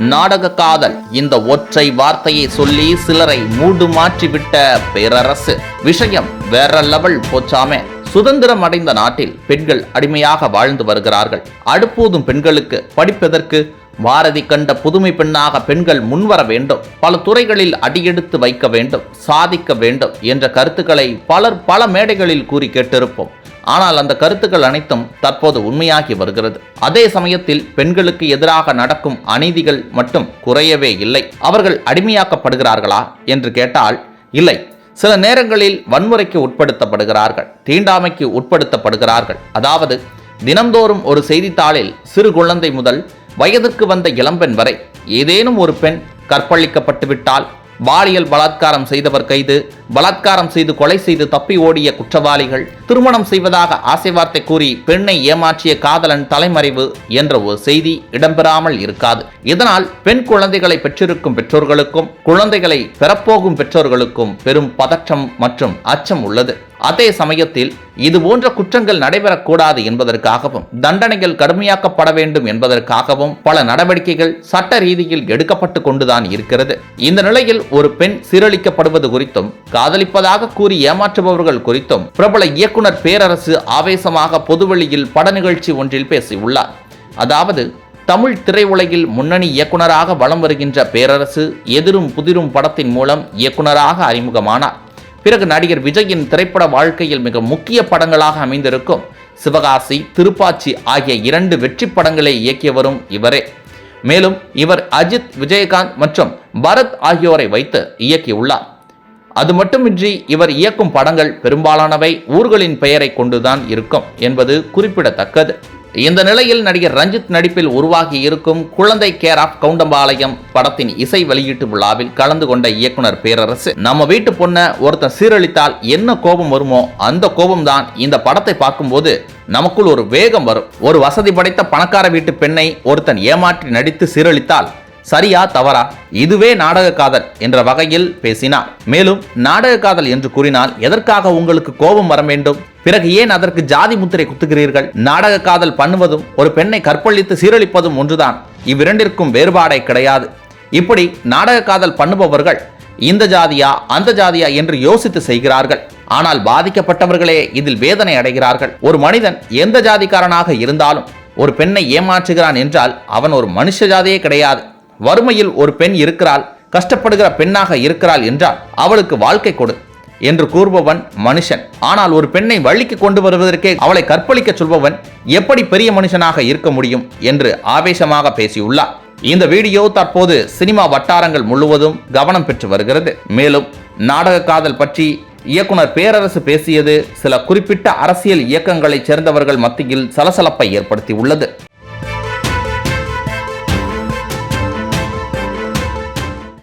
நாடக காதல். இந்த ஒற்றை வார்த்தையை சொல்லி சிலரை மூடு மாற்றிவிட்ட பேரரசு. விஷயம் வேற லெவல் போச்சாமே. சுதந்திரம் அடைந்த நாட்டில் பெண்கள் அடிமையாக வாழ்ந்து வருகிறார்கள். அடுப்போதும் பெண்களுக்கு படிப்பதற்கு பாரதி கண்ட புதுமை பெண்ணாக பெண்கள் முன்வர வேண்டும். பல துறைகளில் அடியெடுத்து வைக்க வேண்டும் சாதிக்க வேண்டும் என்ற கருத்துக்களை பலர் பல மேடைகளில் கூறி கேட்டிருப்போம். ஆனால் அந்த கருத்துக்கள் அனைத்தும் தற்போது உண்மையாகி வருகிறது. அதே சமயத்தில் பெண்களுக்கு எதிராக நடக்கும் அநீதிகள் மட்டும் குறையவே இல்லை. அவர்கள் அடிமையாக்கப்படுகிறார்களா என்று கேட்டால் இல்லை. சில நேரங்களில் வன்முறைக்கு உட்படுத்தப்படுகிறார்கள் தீண்டாமைக்கு உட்படுத்தப்படுகிறார்கள். அதாவது தினம்தோறும் ஒரு செய்தித்தாளில் சிறு குழந்தை முதல் வயதுக்கு வந்த இளம்பெண் வரை ஏதேனும் ஒரு பெண் கற்பழிக்கப்பட்டுவிட்டால் பாலியல் பலாத்காரம் செய்தவர் கைது பலாத்காரம் செய்து கொலை செய்து தப்பி ஓடிய குற்றவாளிகள் திருமணம் செய்வதாக ஆசை வார்த்தை கூறி பெண்ணை ஏமாற்றிய காதலன் தலைமறைவு என்ற ஒரு செய்தி இடம்பெறாமல் இருக்காது. இதனால் பெண் குழந்தைகளை பெற்றிருக்கும் பெற்றோர்களுக்கும் குழந்தைகளை பெறப்போகும் பெற்றோர்களுக்கும் பெரும் பதற்றம் மற்றும் அச்சம் உள்ளது. அதே சமயத்தில் இது போன்ற குற்றங்கள் நடைபெறக்கூடாது என்பதற்காகவும் தண்டனைகள் கடுமையாக்கப்பட வேண்டும் என்பதற்காகவும் பல நடவடிக்கைகள் சட்ட ரீதியில் எடுக்கப்பட்டு கொண்டுதான் இருக்கிறது. இந்த நிலையில் ஒரு பெண் சீரழிக்கப்படுவது குறித்தும் காதலிப்பதாக கூறி ஏமாற்றுபவர்கள் குறித்தும் பிரபல இயக்குனர் பேரரசு ஆவேசமாக பொதுவெளியில் பட நிகழ்ச்சி ஒன்றில் பேசியுள்ளார். அதாவது தமிழ் திரையுலகில் முன்னணி இயக்குனராக வலம் வருகின்ற பேரரசு எதிரும் புதிரும் படத்தின் மூலம் இயக்குனராக அறிமுகமானார். பிறகு நடிகர் விஜயின் திரைப்பட வாழ்க்கையில் மிக முக்கிய படங்களாக அமைந்திருக்கும் சிவகாசி திருப்பாச்சி ஆகிய இரண்டு வெற்றி படங்களை இயக்கியவரும் இவரே. மேலும் இவர் அஜித் விஜயகாந்த் மற்றும் பரத் ஆகியோரை வைத்து இயக்கியுள்ளார். அது மட்டுமின்றி இவர் இயக்கும் படங்கள் பெரும்பாலானவை ஊர்களின் பெயரை கொண்டுதான் இருக்கும் என்பது குறிப்பிடத்தக்கது. இந்த நிலையில் நடிகர் ரஞ்சித் நடிப்பில் உருவாகி இருக்கும் குழந்தை கேர் ஆஃப் கவுண்டம்பாளையம் படத்தின் இசை வெளியீட்டு விழாவில் கலந்து கொண்ட இயக்குனர் பேரரசு. நம்ம வீட்டு பொண்ணை ஒருத்தன் சீரழித்தால் என்ன கோபம் வருமோ அந்த கோபம் தான் இந்த படத்தை பார்க்கும்போது நமக்குள் ஒரு வேகம் வரும். ஒரு வசதி படைத்த பணக்கார வீட்டு பெண்ணை ஒருத்தன் ஏமாற்றி நடித்து சீரழித்தால் சரியா தவறா? இதுவே நாடக காதல் என்ற வகையில் பேசினார். மேலும் நாடக காதல் என்று கூறினால் எதற்காக உங்களுக்கு கோபம் வர வேண்டும்? பிறகு ஏன் அதற்கு ஜாதி முத்திரை குத்துகிறீர்கள்? நாடக காதல் பண்ணுவதும் ஒரு பெண்ணை கற்பழித்து சீரழிப்பதும் ஒன்றுதான். இவ்விரண்டிற்கும் வேறுபாடே கிடையாது. இப்படி நாடக காதல் பண்ணுபவர்கள் இந்த ஜாதியா அந்த ஜாதியா என்று யோசித்து செய்கிறார்கள். ஆனால் பாதிக்கப்பட்டவர்களே இதில் வேதனை அடைகிறார்கள். ஒரு மனிதன் எந்த ஜாதிக்காரனாக இருந்தாலும் ஒரு பெண்ணை ஏமாற்றுகிறான் என்றால் அவன் ஒரு மனுஷ ஜாதியே கிடையாது. வறுமையில் ஒரு பெண் இருக்கிறாள் கஷ்டப்படுகிற பெண்ணாக இருக்கிறாள் என்றால் அவளுக்கு வாழ்க்கை கொடு என்று கூறுபவன் மனுஷன். ஆனால் ஒரு பெண்ணை வழிக்கு கொண்டு வருவதற்கே அவளை கற்பழிக்க சொல்பவன் எப்படி பெரிய மனுஷனாக இருக்க முடியும் என்று ஆவேசமாக பேசியுள்ளார். இந்த வீடியோ தற்போது சினிமா வட்டாரங்கள் முழுவதும் கவனம் பெற்று வருகிறது. மேலும் நாடக காதல் பற்றி இயக்குனர் பேரரசு பேசியது சில குறிப்பிட்ட அரசியல் இயக்கங்களைச் சேர்ந்தவர்கள் மத்தியில் சலசலப்பை ஏற்படுத்தி உள்ளது